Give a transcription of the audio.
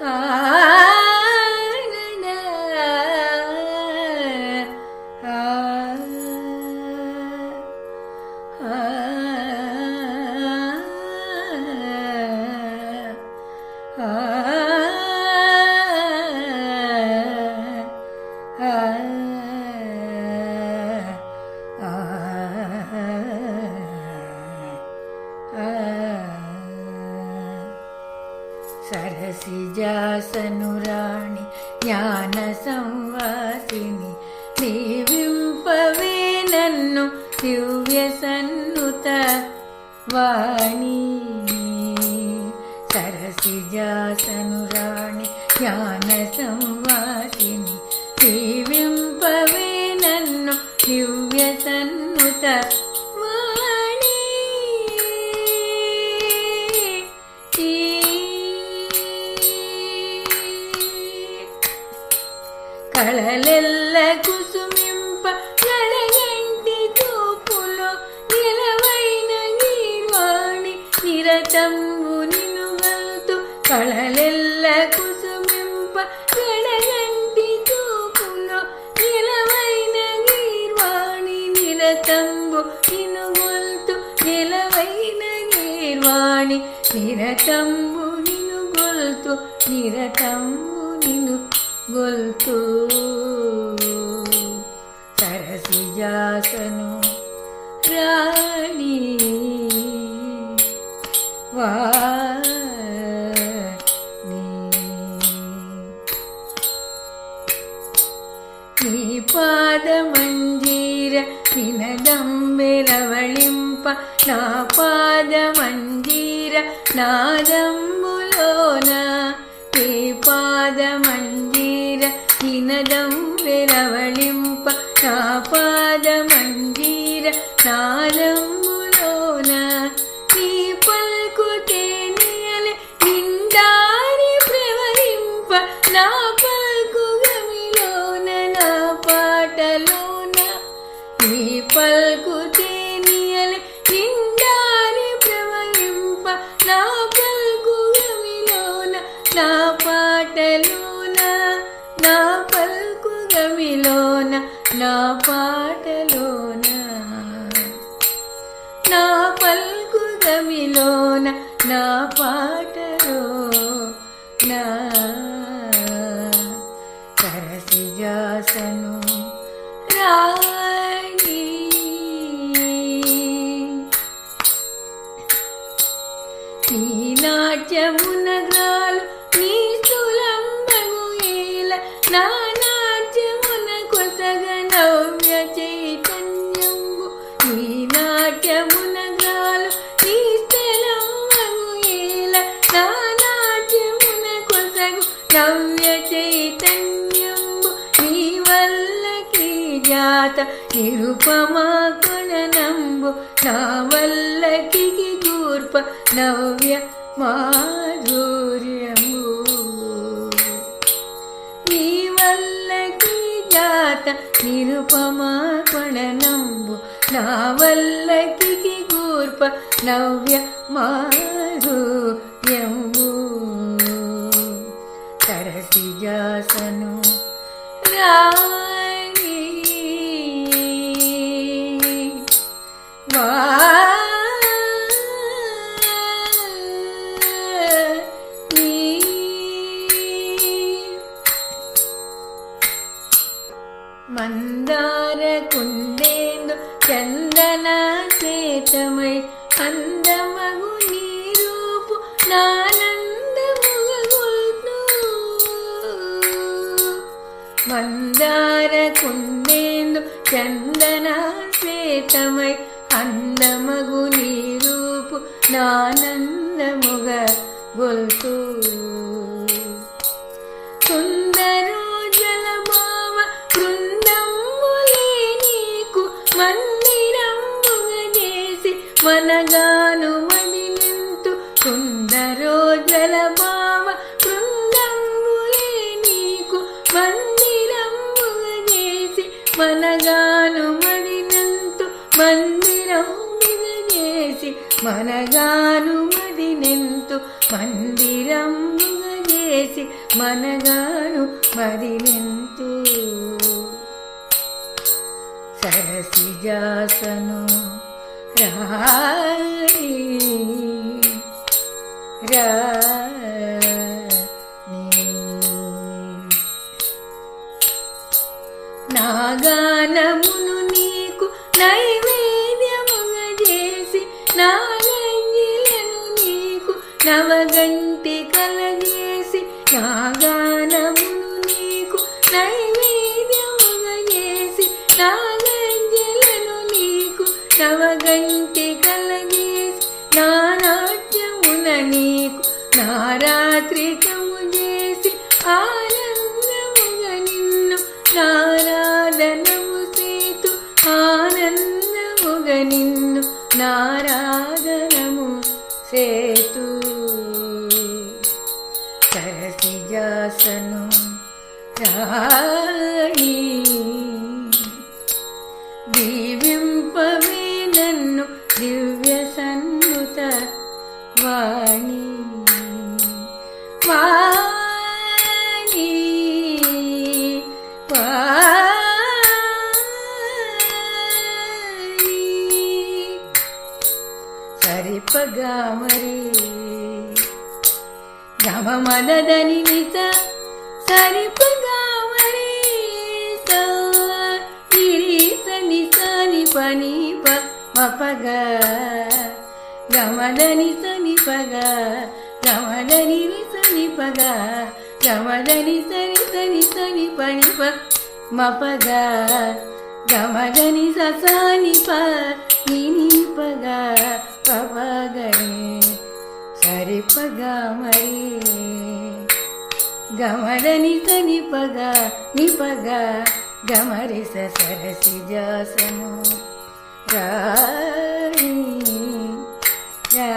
കാണണ ആ ആ సరసిజాసనురాణి జ్ఞాన సంవాసిని. దీవింపవే నన్ను దివ్య సన్నుత వాణి. సరసిజాసనురాణి జ్ఞాన సంవాసిని. కళలెల్ల కుసుమింప నడగంటి చూపులో నిలవైన గీర్వాణి నిరతంబు నినుగల్తు కళలెల్ల కుసుమింప నడగంటి చూపులో నిలవైన గీర్వాణి నిరతంబు నినుగొల్తు నిలవైన గీర్వాణి నిరతంబు నినుగొల్తు నిరతంబు గొల్తు సరసిజాసను రాణి వాణి నీ పాదమంజీర నినదంబెరవళింప నా పాదమంజీర నాదంబులోన నినదంబెరవళింప నా పాదమంజీర నాదంబులోన నీ పల్కుతే నియలే నిండారి ప్రవహింప నా పల్కు గమిలోన నా పాటలోన నీ పల్కుతే నియలే నిండారి ప్రవహింప నా పల్కు గమిలోన నా పల్కు నా పాటలోన నా పల్కు గమిలోన నా పాటలో నా సరసిజాసను రాణి. నీ నాట్యమునగాలు నవ్య చైతన్యంబు నీ వల్లకి జాత నిరుపమా కొణనంబు నా వల్లకి కూర్ప నవ్య మాధుర్యము. నీ వల్లకి జాత నిరుపమా కొణనంబు నా వల్లకి కూర్ప నవ్య మాధుర్యము. જાસનુ રાણી વા മന്ദാര കുന്ദേന്ദു ചന്ദന ചേതമൈ അന്തമ మందార కుండేందు చందన శ్వేతమై అందమగు నీ రూపు నానందముగ గొల్తూ చేసి మనగాను మదినంతు మందిరంబుగ చేసి మనగాను మదినెంతు మందిరంబుగ చేసి మనగాను మదిలింతు సరసిజాసను రాణి రా గంటి కలగేసి నాగానము నీకు నైవేద్యముగా చేసి నాగంజలను నీకు నవగంటి కలగేసి నా నాట్యమున నీకు నా రాత్రికము చేసి ఆనందముగా నిన్ను నారాధనము సేతు ఆనందముగా నిన్ను నారాధనము సేతు കാത്തനു രാണി ദിവ്യംപവേ നന്നു ദിവ്യ സന്നുത വാണി വാണി. വാണി സരിപ്പ గమ మదదని సని సని పని పపగ గమదని సని పగ గమదని సని పగ గమదని సని సని సని పని ప మపగ గమదని ససాని ప పగ పపగరే కరిపగా మరి. గమడని కనిపగా నిపగా గమరి సరసి జాసను రాణి రా